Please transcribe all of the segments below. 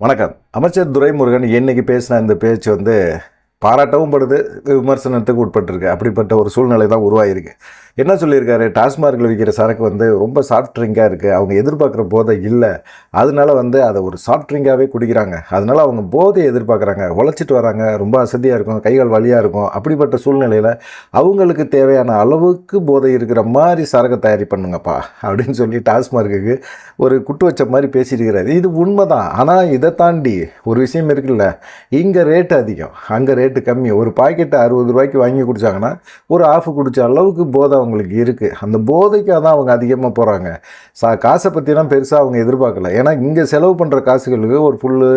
வணக்கம். அமைச்சர் துரைமுருகன் என்னைக்கு பேசின இந்த பேச்சு வந்து பாராட்டவும் படுது விமர்சனத்துக்கு உட்பட்டிருக்கு. அப்படிப்பட்ட ஒரு சூழ்நிலை தான் உருவாகிருக்கு என்ன சொல்லியிருக்காரு? டாஸ்மார்க்கில் விற்கிற சரக்கு வந்து ரொம்ப சாஃப்ட் ட்ரிங்காக இருக்குது அவங்க எதிர்பார்க்குற போதை இல்லை. அதனால வந்து அதை ஒரு சாஃப்ட் ட்ரிங்காகவே குடிக்கிறாங்க. அதனால அவங்க போதையை எதிர்பார்க்குறாங்க. உழைச்சிட்டு வராங்க. ரொம்ப அசதியாக இருக்கும். கைகள் வலியாக இருக்கும். அப்படிப்பட்ட சூழ்நிலையில் அவங்களுக்கு தேவையான அளவுக்கு போதை இருக்கிற மாதிரி சரக்கை தயாரி பண்ணுங்கப்பா. அப்படின்னு சொல்லி டாஸ்மார்க்குக்கு ஒரு குட்டு வச்ச மாதிரி பேசியிருக்கிறாரு. இது உண்மை தான் ஆனால் இதை தாண்டி ஒரு விஷயம் இருக்குல்ல. இங்கே ரேட்டு அதிகம். அங்கே ரேட் ரேட்டு கம்மி. ஒரு பாக்கெட்டு அறுபது ரூபாய்க்கு வாங்கி குடிச்சாங்கன்னா ஒரு ஆஃப் குடித்த அளவுக்கு போதை அவங்களுக்கு இருக்குது அந்த போதைக்காக தான் அவங்க அதிகமாக போகிறாங்க சா காசை பற்றிலாம் பெருசாக அவங்க எதிர்பார்க்கல. ஏன்னா இங்கே செலவு பண்ணுற காசுகளுக்கு ஒரு புல்லு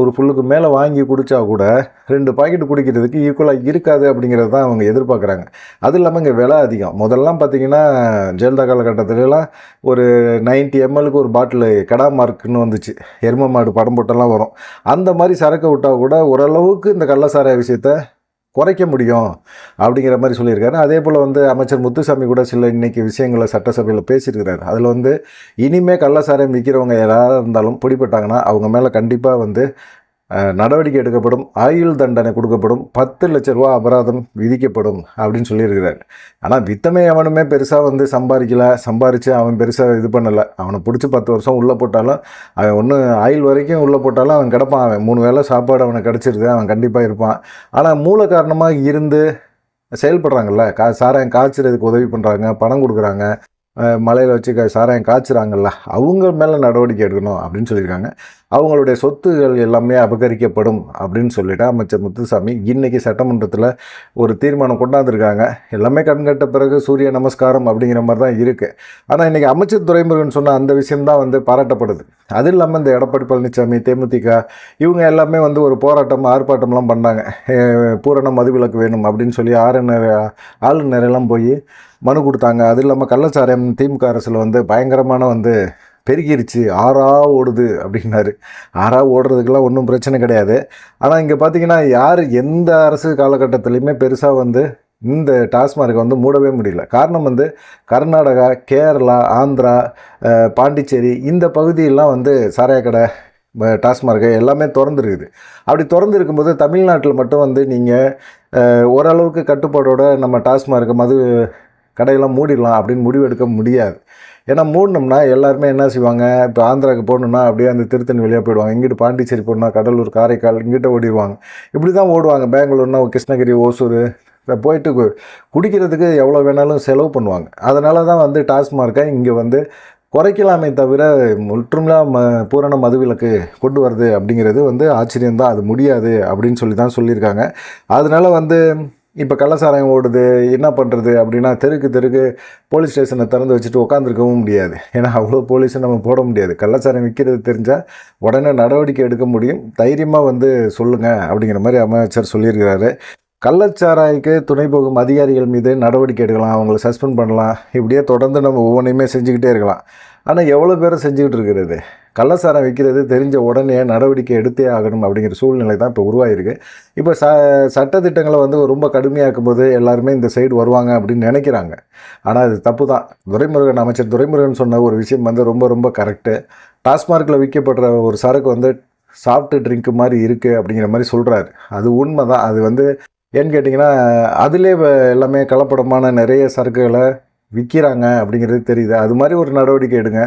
ஒரு புல்லுக்கு மேலே வாங்கி குடித்தா கூட ரெண்டு பாக்கெட்டு குடிக்கிறதுக்கு ஈக்குவலாக இருக்காது அப்படிங்கிறது தான் அவங்க எதிர்பார்க்குறாங்க. அது இல்லாமல் இங்கே விலை அதிகம். முதல்லாம் பார்த்தீங்கன்னா ஜெயலலிதா காலகட்டத்திலலாம் ஒரு நைன்ட்டி எம்எலுக்கு ஒரு பாட்டில் கடா மார்க்குன்னு வந்துச்சு. எரும மாடு படம் போட்டெல்லாம் வரும். அந்த மாதிரி சரக்கு விட்டால் கூட ஓரளவுக்கு இந்த கள்ளசாராய விஷயத்தை குறைக்க முடியும் அப்படிங்கிற மாதிரி சொல்லியிருக்காரு. அதே போல் வந்து அமைச்சர் முத்துசாமி கூட சில இன்றைக்கி விஷயங்களை சட்டசபையில் பேசியிருக்கிறாரு. அதில் வந்து இனிமேல் கள்ளசாரம் விற்கிறவங்க யாராக இருந்தாலும் பிடிப்பட்டாங்கன்னா அவங்க மேலே கண்டிப்பாக வந்து நடவடிக்கை எடுக்கப்படும் ஆயுள் தண்டனை கொடுக்கப்படும் பத்து லட்ச ரூபா அபராதம் விதிக்கப்படும் அப்படின்னு சொல்லியிருக்கிறார். ஆனால் வித்தமே அவனுமே பெருசாக வந்து சம்பாதிக்கல சம்பாரித்து அவன் பெருசாக இது பண்ணலை. அவனை பிடிச்சி பத்து வருஷம் உள்ளே போட்டாலும் அவன் ஒன்று ஆயுள் வரைக்கும் உள்ளே போட்டாலும் அவன் கிடப்பான். அவன் மூணு வேளை சாப்பாடு அவனுக்கு கிடச்சிருது அவன் கண்டிப்பாக இருப்பான். ஆனால் மூல காரணமாக இருந்து செயல்படுறாங்கல்ல கா சாராயம் காய்ச்சறதுக்கு உதவி பண்ணுறாங்க பணம் கொடுக்குறாங்க. மலையில் வச்சு க சாராயம் காய்ச்சுறாங்கல்ல அவங்க மேலே நடவடிக்கை எடுக்கணும் அப்படின்னு சொல்லியிருக்காங்க. அவங்களுடைய சொத்துகள் எல்லாமே அபகரிக்கப்படும் அப்படின்னு சொல்லிட்டு அமைச்சர் முத்துசாமி இன்றைக்கி சட்டமன்றத்தில் ஒரு தீர்மானம் கொண்டாந்துருக்காங்க. எல்லாமே கண்கட்ட பிறகு சூரிய நமஸ்காரம் அப்படிங்கிற மாதிரி தான் இருக்குது ஆனால் இன்றைக்கி அமைச்சர் துறைமுருகன் சொன்ன அந்த விஷயம்தான் வந்து பாராட்டப்படுது. அது இல்லாமல் இந்த எடப்பாடி பழனிசாமி தேமுதிக இவங்க எல்லாமே வந்து ஒரு போராட்டம் ஆர்ப்பாட்டம்லாம் பண்ணாங்க. பூரண மதுவிலக்கு வேணும் அப்படின்னு சொல்லி ஆளுநர் ஆளுநரெல்லாம் போய் மனு கொடுத்தாங்க. அது இல்லாமல் கள்ளச்சாராயம் திமுக அரசில் வந்து பயங்கரமான வந்து பெருகிருச்சு. ஆறா ஓடுது அப்படின்னாரு. ஆறா ஓடுறதுக்கெல்லாம் ஒன்றும் பிரச்சனை கிடையாது. ஆனால் இங்கே பார்த்தீங்கன்னா யார் எந்த அரசு காலகட்டத்துலேயுமே பெருசாக வந்து இந்த டாஸ்மார்க்கை வந்து மூடவே முடியல. காரணம் வந்து கர்நாடகா கேரளா ஆந்திரா பாண்டிச்சேரி இந்த பகுதியெல்லாம் வந்து சாராய கடை டாஸ்மார்க்கு எல்லாமே திறந்துருக்குது. அப்படி திறந்து இருக்கும்போது தமிழ்நாட்டில் மட்டும் வந்து நீங்கள் ஓரளவுக்கு கட்டுப்பாடோடு நம்ம டாஸ்மார்க்கு மது கடையெல்லாம் மூடிடலாம் அப்படின்னு முடிவு எடுக்க முடியாது. ஏன்னா மூடினோம்னா எல்லாருமே என்ன செய்வாங்க? இப்போ ஆந்திராவுக்கு போகணுன்னா அப்படியே அந்த திருத்தணி வழியாக போயிடுவாங்க. இங்கிட்டு பாண்டிச்சேரி போகணுன்னா கடலூர் காரைக்கால் இங்கிட்ட ஓடிடுவாங்க. இப்படி தான் ஓடுவாங்க. பெங்களூர்னா கிருஷ்ணகிரி ஓசூர். போயிட்டு கு- குடிக்கிறதுக்கு எவ்வளோ வேணாலும் செலவு பண்ணுவாங்க. அதனால தான் வந்து டாஸ்மார்க்கை இங்கே வந்து குறைக்கலாமே தவிர முற்றுமையாக ம பூரண மதுவிலக்கு கொண்டு வருது அப்படிங்கிறது வந்து ஆச்சரியம்தான். அது முடியாது அப்படின்னு சொல்லி தான் சொல்லியிருக்காங்க. அதனால் வந்து இப்போ கள்ளசாராயம் ஓடுது என்ன பண்ணுறது அப்படின்னா தெருக்கு தெருக்கு போலீஸ் ஸ்டேஷனை திறந்து வச்சுட்டு உட்காந்துருக்கவும் முடியாது. ஏன்னா அவ்வளோ போலீஸை நம்ம போட முடியாது. கள்ளச்சாராயம் விற்கிறது தெரிஞ்சால் உடனே நடவடிக்கை எடுக்க முடியும். தைரியமாக வந்து சொல்லுங்கள் அப்படிங்கிற மாதிரி அமைச்சர் சொல்லியிருக்கிறாரு. கள்ளச்சாராய்க்கு துணை போகும் அதிகாரிகள் மீது நடவடிக்கை எடுக்கலாம் அவங்கள சஸ்பெண்ட் பண்ணலாம். இப்படியே தொடர்ந்து நம்ம ஒவ்வொன்றையுமே செஞ்சுக்கிட்டே இருக்கலாம். ஆனால் எவ்வளோ பேரை செஞ்சுக்கிட்டு இருக்கிறது? கள்ளசாரம் விற்கிறது தெரிஞ்ச உடனே நடவடிக்கை எடுத்தே ஆகணும் அப்படிங்கிற சூழ்நிலை தான் இப்போ உருவாயிருக்கு. இப்போ ச சட்டத்திட்டங்களை வந்து ரொம்ப கடுமையாக்கும் போது எல்லாருமே இந்த சைடு வருவாங்க அப்படின்னு நினைக்கிறாங்க. ஆனால் அது தப்பு தான். துரைமுருகன் அமைச்சர் துரைமுருகன் சொன்ன ஒரு விஷயம் வந்து ரொம்ப ரொம்ப கரெக்டு டாஸ்மார்க்கில் விற்கப்படுற ஒரு சரக்கு வந்து சாஃப்ட் ட்ரிங்க் மாதிரி இருக்குது அப்படிங்கிற மாதிரி சொல்கிறாரு அது உண்மை தான். அது வந்து ஏன்னு கேட்டிங்கன்னா அதிலே வ- எல்லாமே கலப்படமான நிறைய சரக்குகளை விற்கிறாங்க அப்படிங்கிறது தெரியுது. அது மாதிரி ஒரு நடவடிக்கை எடுங்க.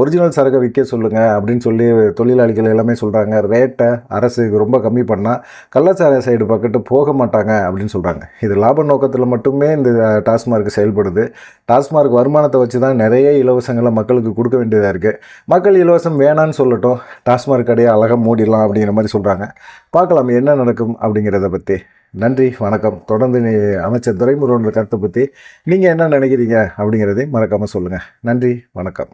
ஒரிஜினல் சரக்கை விற்க சொல்லுங்கள் அப்படின்னு சொல்லி தொழிலாளிகள் எல்லாமே சொல்கிறாங்க ரேட்டை அரசு ரொம்ப கம்மி பண்ணால் கள்ளச்சார சைடு பக்கத்து போக மாட்டாங்க அப்படின்னு சொல்கிறாங்க இது லாப நோக்கத்தில் மட்டுமே இந்த டாஸ்மார்க் செயல்படுது. டாஸ்மார்க் வருமானத்தை வச்சு தான் நிறைய இலவசங்களை மக்களுக்கு கொடுக்க வேண்டியதாக இருக்குது மக்கள் இலவசம் வேணான்னு சொல்லட்டும். டாஸ்மார்க் கடையை அழகாக மூடிடலாம் அப்படிங்கிற மாதிரி சொல்கிறாங்க பார்க்கலாம் என்ன நடக்கும் அப்படிங்கிறத பற்றி நன்றி வணக்கம். தொடர்ந்து நீ அமைச்சர் துரைமுருகனோட கருத்தை பற்றி நீங்கள் என்ன நினைக்கிறீங்க அப்படிங்கிறதையும் மறக்காமல் சொல்லுங்கள் நன்றி வணக்கம்.